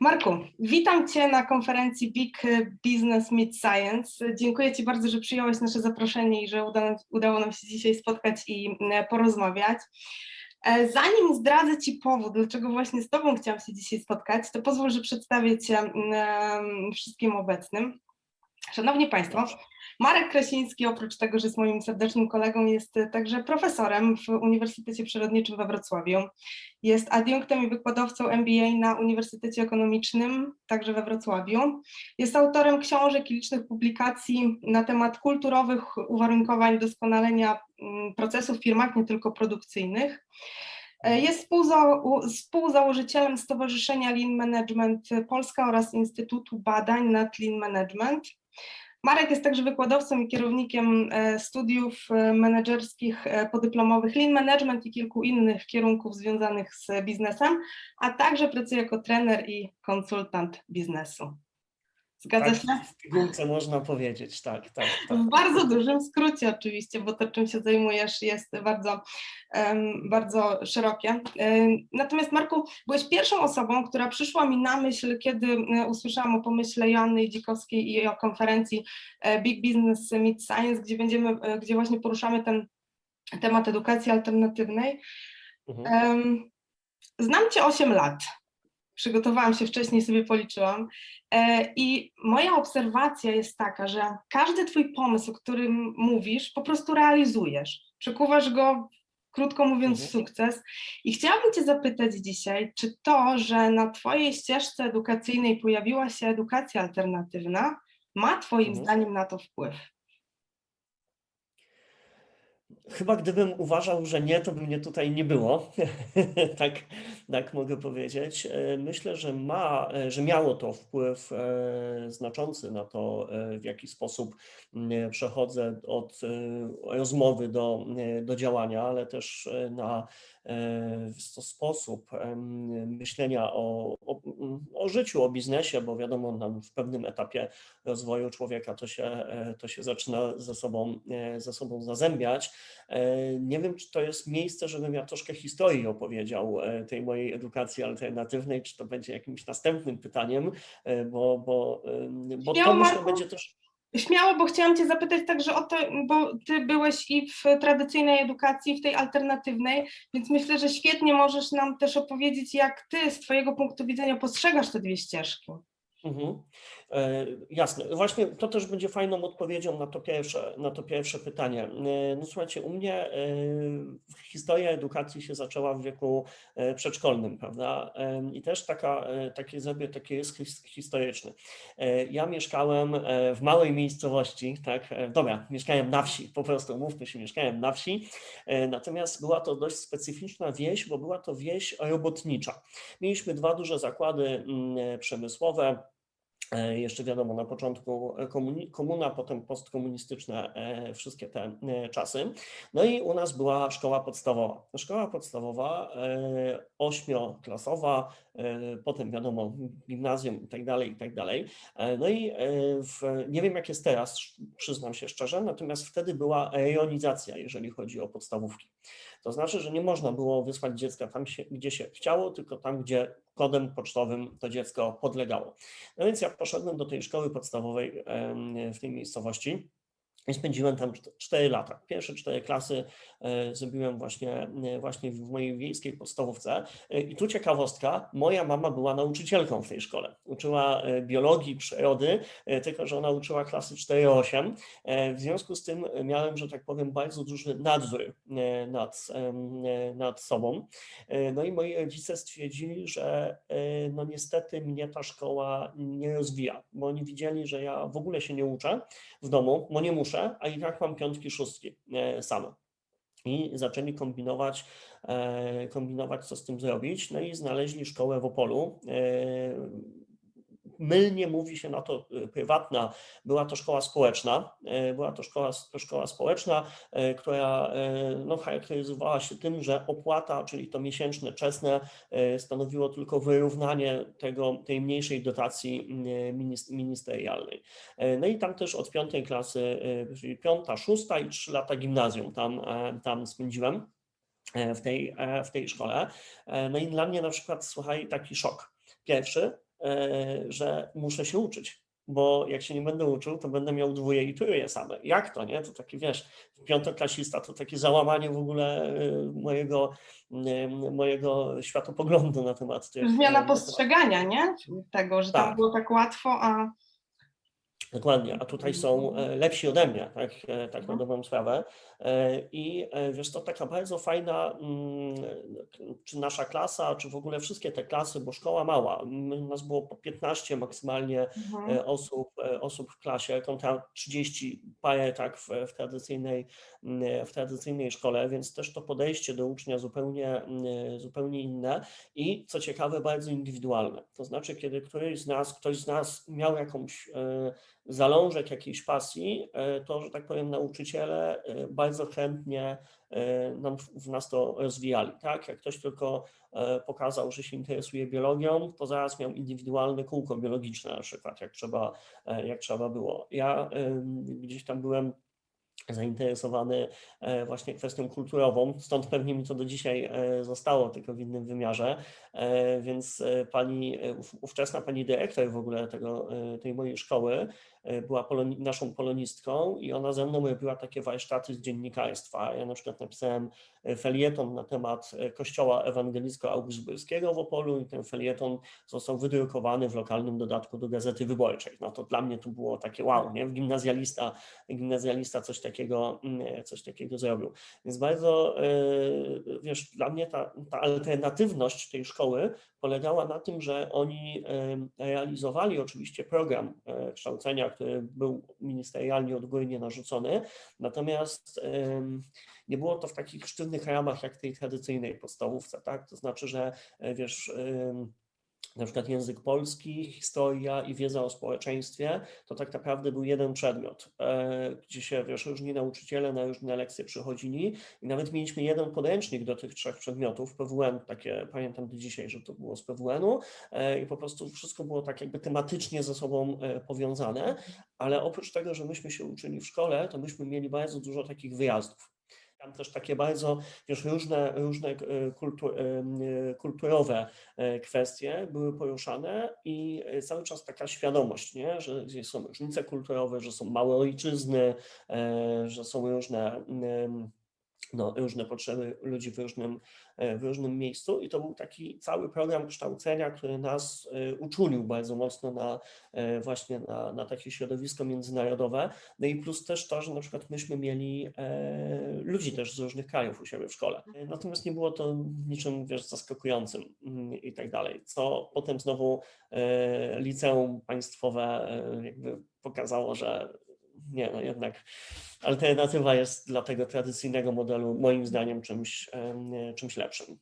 Marku, witam Cię na konferencji Big Business Meet Science. Dziękuję Ci bardzo, że przyjąłeś nasze zaproszenie i że uda, udało nam się dzisiaj spotkać i e, porozmawiać. E, Zanim zdradzę Ci powód, dlaczego właśnie z Tobą chciałam się dzisiaj spotkać, to pozwól, że przedstawię Cię mm, wszystkim obecnym. Szanowni Państwo, Marek Krasiński, oprócz tego, że jest moim serdecznym kolegą, jest także profesorem w Uniwersytecie Przyrodniczym we Wrocławiu. Jest adiunktem i wykładowcą MBA na Uniwersytecie Ekonomicznym, także we Wrocławiu. Jest autorem książek i licznych publikacji na temat kulturowych uwarunkowań doskonalenia mm, procesów w firmach, nie tylko produkcyjnych. Jest współza współzałożycielem Stowarzyszenia Lean Management Polska oraz Instytutu Badań nad Lean Management. Marek jest także wykładowcą i kierownikiem e, studiów e, menedżerskich e, podyplomowych Lean Management i kilku innych kierunków związanych z biznesem, a także pracuje jako trener i konsultant biznesu. Zgadza tak, się? W pigułce można powiedzieć, tak, tak, tak. W bardzo dużym skrócie oczywiście, bo to czym się zajmujesz jest bardzo, um, bardzo szerokie. Um, natomiast Marku, byłeś pierwszą osobą, która przyszła mi na myśl, kiedy e, usłyszałam o pomyśle Joanny Dzikowskiej i o konferencji e, Big Business Meet Science, gdzie będziemy, e, gdzie właśnie poruszamy ten temat edukacji alternatywnej. Mhm. Um, znam Cię 8 lat przygotowałam się wcześniej, sobie policzyłam. E, I moja obserwacja jest taka, że każdy Twój pomysł, o którym mówisz, po prostu realizujesz. Przekuwasz go, krótko mówiąc, w Mhm. sukces. I chciałabym Cię zapytać dzisiaj, czy to, że na Twojej ścieżce edukacyjnej pojawiła się edukacja alternatywna, ma Twoim Mhm. zdaniem na to wpływ? Chyba gdybym uważał, że nie, to by mnie tutaj nie było. tak, tak mogę powiedzieć. E, Myślę, że ma, e, że miało to wpływ e, znaczący na to, w jaki sposób przechodzę od rozmowy do, do działania, ale też na sposób em, myślenia o, o, o życiu, o biznesie, bo wiadomo, nam w pewnym etapie rozwoju człowieka to się, e, to się zaczyna ze sobą, e, ze sobą zazębiać. E, Nie wiem, czy to jest miejsce, żebym ja troszkę historii opowiedział e, tej mojej edukacji alternatywnej, czy to będzie jakimś następnym pytaniem, e, bo, bo, bo to myślę będzie też. Śmiało, bo chciałam Cię zapytać także o to, bo Ty byłeś i w tradycyjnej edukacji, i w tej alternatywnej, więc myślę, że świetnie możesz nam też opowiedzieć, jak Ty z Twojego punktu widzenia postrzegasz te dwie ścieżki. Mhm. E, Jasne. Właśnie to też będzie fajną odpowiedzią na to pierwsze, na to pierwsze pytanie. E, No słuchajcie, u mnie e, historia edukacji się zaczęła w wieku przedszkolnym, prawda? I też taka, takie zrobię taki his- historyczny. Ja mieszkałem w małej miejscowości, tak? Dobra, mieszkałem na wsi, po prostu mówmy się, mieszkałem na wsi. Natomiast była to dość specyficzna wieś, bo była to wieś robotnicza. Mieliśmy dwa duże zakłady mm, przemysłowe. E, Jeszcze wiadomo, na początku komuni- komuna, potem postkomunistyczne, e, wszystkie te e, czasy. No i u nas była szkoła podstawowa. Szkoła podstawowa e, ośmioklasowa, e, potem wiadomo, gimnazjum i tak dalej, i tak dalej. E, No i e, w, nie wiem jak jest teraz, przyznam się szczerze, natomiast wtedy była rejonizacja, jeżeli chodzi o podstawówki. To znaczy, że nie można było wysłać dziecka tam, się, gdzie się chciało, tylko tam, gdzie kodem pocztowym to dziecko podlegało. No więc ja poszedłem do tej szkoły podstawowej w tej miejscowości i spędziłem tam 4 lata. Pierwsze cztery klasy e, zrobiłem właśnie, e, właśnie w mojej wiejskiej podstawówce. E, I tu ciekawostka, moja mama była nauczycielką w tej szkole. Uczyła biologii, przyrody, tylko że ona uczyła klasy 4-8. E, W związku z tym miałem, że tak powiem, bardzo duży nadzór nad, nad sobą. No i moi rodzice stwierdzili, że no niestety mnie ta szkoła nie rozwija, bo oni widzieli, że ja w ogóle się nie uczę w domu, bo nie muszę, a i tak mam piątki, szóstki e, same. I zaczęli kombinować, e, kombinować, co z tym zrobić. No i znaleźli szkołę w Opolu. Mylnie mówi się na to e, prywatna, była to szkoła społeczna. e, Była to szkoła, szkoła społeczna, e, która no, charakteryzowała się tym, że opłata, czyli to miesięczne czesne, stanowiło tylko wyrównanie tego, tej mniejszej dotacji ministerialnej. No i tam też od piątej klasy, czyli piąta, szósta i trzy lata gimnazjum tam, e, tam spędziłem e, w tej, e, w tej szkole. No i dla mnie na przykład, słuchaj, taki szok. Pierwszy, że muszę się uczyć, bo jak się nie będę uczył, to będę miał dwóje i trójje same. Jak to, nie? To taki, wiesz, piątoklasista to takie załamanie w ogóle e, mojego, e, mojego światopoglądu na temat tych... Zmiana postrzegania, nie? Tego, że tam Tak. było tak łatwo, a Dokładnie, a tutaj są e, lepsi ode mnie, tak, e, tak na Mhm. dobrą sprawę. E, I wiesz, to taka bardzo fajna, mm, czy nasza klasa, czy w ogóle wszystkie te klasy, bo szkoła mała, nas było po 15 maksymalnie mhm. osób, osób w klasie, kontra 30 parę tak w, w, tradycyjnej, mm, w tradycyjnej szkole, więc też to podejście do ucznia zupełnie, mm, zupełnie inne i co ciekawe, bardzo indywidualne. To znaczy, kiedy któryś z nas, ktoś z nas miał jakąś zalążek jakiejś pasji, e, to, że tak powiem, nauczyciele e, bardzo chętnie e, nam w- nas to rozwijali. Tak? Jak ktoś tylko pokazał, że się interesuje biologią, to zaraz miał indywidualne kółko biologiczne na przykład, jak trzeba, jak trzeba było. Ja gdzieś tam byłem zainteresowany właśnie kwestią kulturową, stąd pewnie mi to do dzisiaj zostało, tylko w innym wymiarze, więc pani, ów- ówczesna pani dyrektor w ogóle tego, tej mojej szkoły była poloni- naszą polonistką i ona ze mną robiła takie warsztaty z dziennikarstwa. Ja na przykład napisałem e, felieton na temat e, kościoła ewangelicko-augsburskiego w Opolu i ten felieton został wydrukowany w lokalnym dodatku do Gazety Wyborczej. No to dla mnie to było takie wow, nie? Gimnazjalista, gimnazjalista coś takiego, mm, coś takiego zrobił. Więc bardzo, e, wiesz, dla mnie ta, ta alternatywność tej szkoły polegała na tym, że oni realizowali oczywiście program e, kształcenia, który był ministerialnie odgórnie narzucony, natomiast nie było to w takich sztywnych ramach jak tej tradycyjnej podstawówce, tak? To znaczy, że e, wiesz, na przykład język polski, historia i wiedza o społeczeństwie, to tak naprawdę był jeden przedmiot, e, gdzie się, wiesz, różni nauczyciele na różne lekcje przychodzili i nawet mieliśmy jeden podręcznik do tych trzech przedmiotów, PWN, takie pamiętam do dzisiaj, że to było z PWN-u e, i po prostu wszystko było tak jakby tematycznie ze sobą e, powiązane, ale oprócz tego, że myśmy się uczyli w szkole, to myśmy mieli bardzo dużo takich wyjazdów. Tam też takie bardzo, wiesz, różne, różne e, kultu, e, e, kulturowe kwestie były poruszane i cały czas taka świadomość, nie? że są różnice kulturowe, że są małe ojczyzny, że są różne, no, różne potrzeby ludzi w różnym, e, w różnym miejscu i to był taki cały program kształcenia, który nas e, uczulił bardzo mocno na e, właśnie na, na takie środowisko międzynarodowe. No i plus też to, że na przykład myśmy mieli ludzi też z różnych krajów u siebie w szkole. Natomiast nie było to niczym, wiesz, zaskakującym mm, i tak dalej, co potem znowu liceum państwowe jakby pokazało, że nie, no jednak alternatywa jest dla tego tradycyjnego modelu moim zdaniem czymś, czymś lepszym.